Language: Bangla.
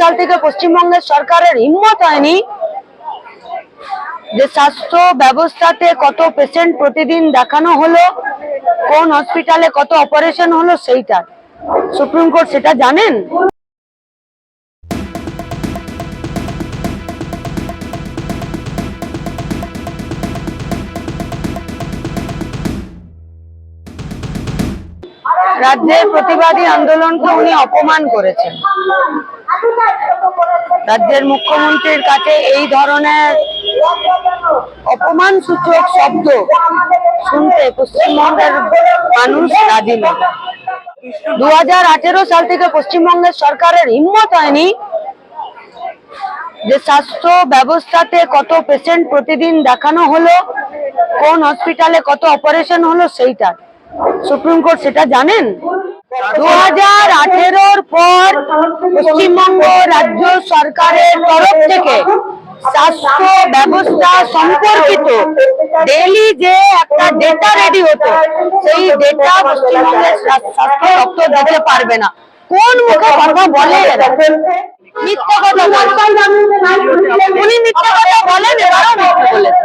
সাল থেকে পশ্চিমবঙ্গের সরকারের হিম্মত হয়নি যে স্বাস্থ্য ব্যবস্থাতে কত পেশেন্ট প্রতিদিন দেখানো হলো, কোন হসপিটালে কত অপারেশন হলো সেইটা সুপ্রিম কোর্ট সেটা জানেন? রাজ্যের প্রতিবাদী আন্দোলনকে উনি অপমান করেছেন। রাজ্যের মুখ্যমন্ত্রীর কাছে এই ধরনের অপমান সূচক শব্দ শুনতে পশ্চিমবঙ্গের মানুষ রাজি নয় দু সাল থেকে পশ্চিমবঙ্গের সরকারের হিম্মত হয়নি যে স্বাস্থ্য ব্যবস্থাতে কত পেশেন্ট প্রতিদিন দেখানো হলো, কোন হসপিটালে কত অপারেশন হলো সেইটা সুপ্রিম কোর্ট সেটা জানেন? দু হাজার আঠেরোর পর পশ্চিমবঙ্গ রাজ্য সরকারের তরফ থেকে স্বাস্থ্য ব্যবস্থা সম্পর্কিত ডেলি যে একটা ডেটা রেডি হতো সেই ডেটা পশ্চিমবঙ্গের স্বাস্থ্য দপ্তর দিতে পারবে না। কোন মুখে কথা বলে? মিথ্যা কথা বলে উনি মিথ্যা কথা বলেন এবারও মিথ্যা বলেছেন